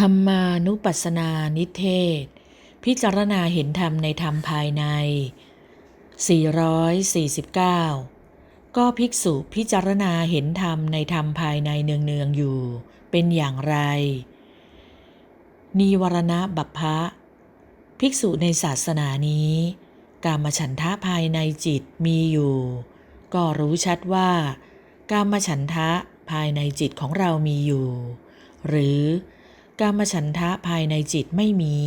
ธรรมานุปัสสนานิเทศ พิจารณาเห็นธรรมในธรรมภายใน 449 ก็ภิกษุพิจารณาเห็นธรรมในธรรมภายในเนืองๆอยู่ เป็นอย่างไร นิวรณะบัพพะ ภิกษุในศาสนานี้ กามฉันทะภายในจิตมีอยู่ ก็รู้ชัดว่า กามฉันทะภายในจิตของเรามีอยู่ หรือ กามฉันทะภายในจิตไม่มี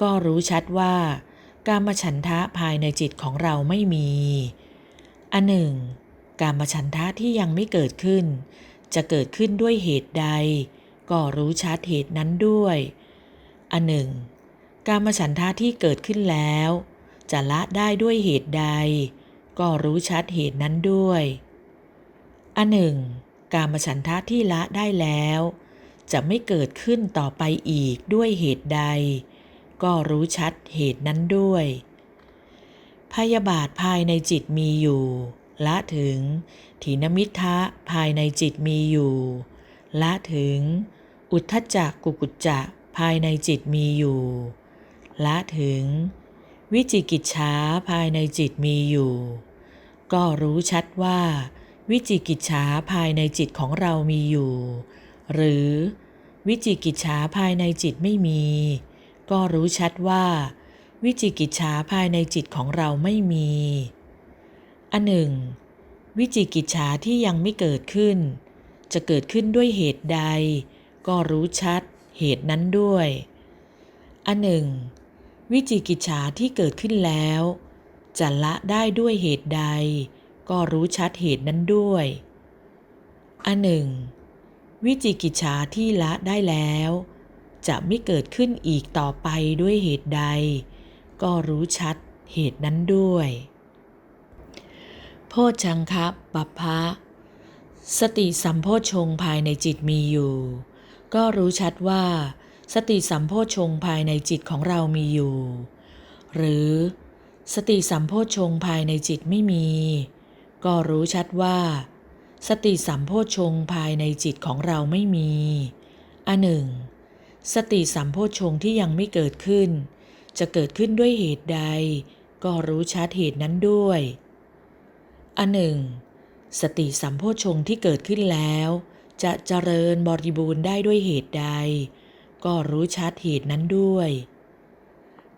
ก็รู้ชัดว่า กามฉันทะภายในจิตของเราไม่มี อันหนึ่ง กามฉันทะที่ยังไม่เกิดขึ้น จะเกิดขึ้นด้วยเหตุใด ก็รู้ชัดเหตุนั้นด้วย อันหนึ่ง กามฉันทะที่เกิดขึ้นแล้ว จะละได้ด้วยเหตุใด ก็รู้ชัดเหตุนั้นด้วย อันหนึ่ง กามฉันทะที่ละได้แล้ว จะไม่เกิดขึ้นต่อไปอีกด้วยเหตุใด ก็รู้ชัดเหตุนั้นด้วย พยาบาทภายในจิตมีอยู่ ละถึงถีนมิทะภายในจิตมีอยู่ ละถึง อุทธจักกุกุจจะภายในจิตมีอยู่ ละถึง วิจิกิจฉาภายในจิตมีอยู่ ก็รู้ชัดว่า วิจิกิจฉาภายในจิตของเรามีอยู่ หรือวิจิกิจฉาภายในจิตไม่มี ก็รู้ชัดว่า วิจิกิจฉาภายในจิตของเราไม่มี อันหนึ่ง วิจิกิจฉาที่ยังไม่เกิดขึ้น จะเกิดขึ้นด้วยเหตุใด ก็รู้ชัดเหตุนั้นด้วย อันหนึ่ง วิจิกิจฉาที่เกิดขึ้นแล้ว จะละได้ด้วยเหตุใด ก็รู้ชัดเหตุนั้นด้วย อันหนึ่ง วิจิกิจฉาที่ละได้แล้ว จะไม่เกิดขึ้นอีกต่อไปด้วยเหตุใด ก็รู้ชัดเหตุนั้นด้วย โพชังคะปัปพะสติสัมโพชฌงภายในจิตมีอยู่ ก็รู้ชัดว่า สติสัมโพชฌงภายในจิตของเรามีอยู่ หรือ สติสัมโพชฌงภายในจิตไม่มี ก็รู้ชัดว่า สติสัมโพชงภายในจิตของเราไม่มีอันหนึ่ง สติสัมโพชงที่ยังไม่เกิดขึ้น จะเกิดขึ้นด้วยเหตุใด ก็รู้ชัดเหตุนั้นด้วยอันหนึ่ง สติสัมโพชงที่เกิดขึ้นแล้ว จะเจริญบริบูรณ์ได้ด้วยเหตุใด ก็รู้ชัดเหตุนั้นด้วย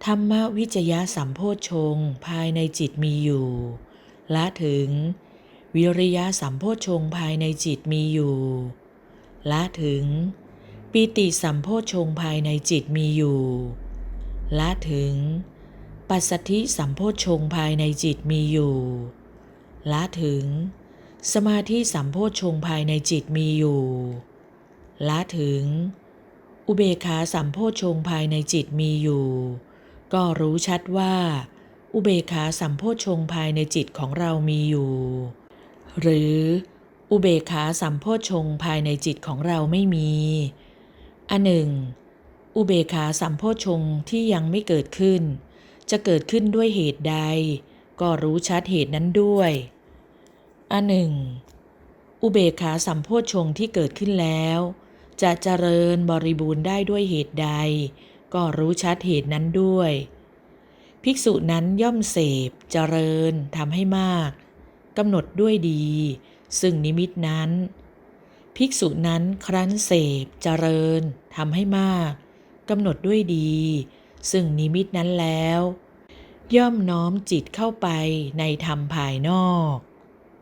ธรรมวิจยะสัมโพชงภายในจิตมีอยู่ ละถึง วิริยะสัมโพชงภายในจิตมีอยู่ ละถึง ปิติสัมโพชงภายในจิตมีอยู่ ละถึง ปัสสธิสัมโพชงภายในจิตมีอยู่ ละถึง สมาธิสัมโพชงภายในจิตมีอยู่ ละถึง อุเบกขาสัมโพชงภายในจิตมีอยู่ ก็รู้ชัดว่าอุเบกขาสัมโพชงภายในจิตของเรามีอยู่ หรืออุเบกขาสัมโพชงภายในจิตของเราไม่มี อันหนึ่ง อุเบกขาสัมโพชงที่ยังไม่เกิดขึ้น จะเกิดขึ้นด้วยเหตุใด ก็รู้ชัดเหตุนั้นด้วย อันหนึ่ง อุเบกขาสัมโพชงที่เกิดขึ้นแล้ว จะเจริญบริบูรณ์ได้ด้วยเหตุใด ก็รู้ชัดเหตุนั้นด้วย ภิกษุนั้นย่อมเสพเจริญทำให้มาก กำหนดด้วยดี ซึ่งนิมิตนั้น ภิกษุนั้นครั้นเสพเจริญทำให้มากกำหนดด้วยดี ซึ่งนิมิตนั้นแล้ว ย่อมน้อมจิตเข้าไปในธรรมภายนอก